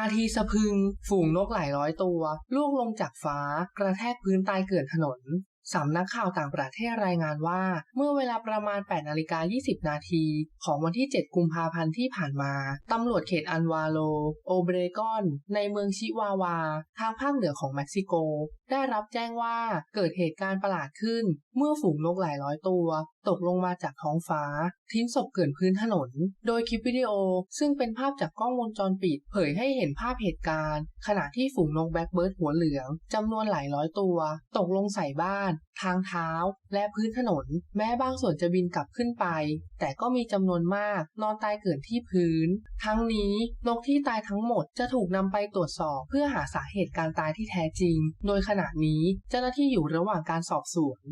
าทีสะพึง ฝูงนกหลายร้อยตัว ลูกลงจากฟ้ากระแทกพื้นตายเกลื่อนถนน สำนักข่าวต่างประเทศรายงานว่า เมื่อเวลาประมาณ 8 นาฬิกา 20 นาทีของวันที่ 7 กุมภาพันธ์ที่ผ่านมา ตำรวจเขตอันวาโล โอเบรกอน ในเมืองชิวาวา ทางภาคเหนือของเม็กซิโก ได้รับแจ้งว่าเกิดเหตุการณ์ประหลาดขึ้น เมื่อฝูงนกหลายร้อยตัว ตกลงมาจากท้องฟ้า ทิ้งศพเกลื่อนพื้นถนน โดยคลิปวิดีโอ ซึ่งเป็นภาพจากกล้องวงจรปิด เผยให้เห็นภาพเหตุการณ์ ขณะที่ฝูงนกแบ็กเบิร์ดหัวเหลืองจำนวนหลายร้อยตัว ตกลงใส่บ้านทางเท้า และพื้นถนน แม้บางส่วนจะบินกลับขึ้นไป แต่ก็มีจำนวนมากนอนตายเกิดที่พื้น ทั้งนี้นกที่ตายทั้งหมดจะถูกนำไปตรวจสอบเพื่อหาสาเหตุการตายที่แท้จริง โดยขณะนี้เจ้าหน้าที่อยู่ระหว่างการสอบสวน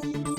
Thank you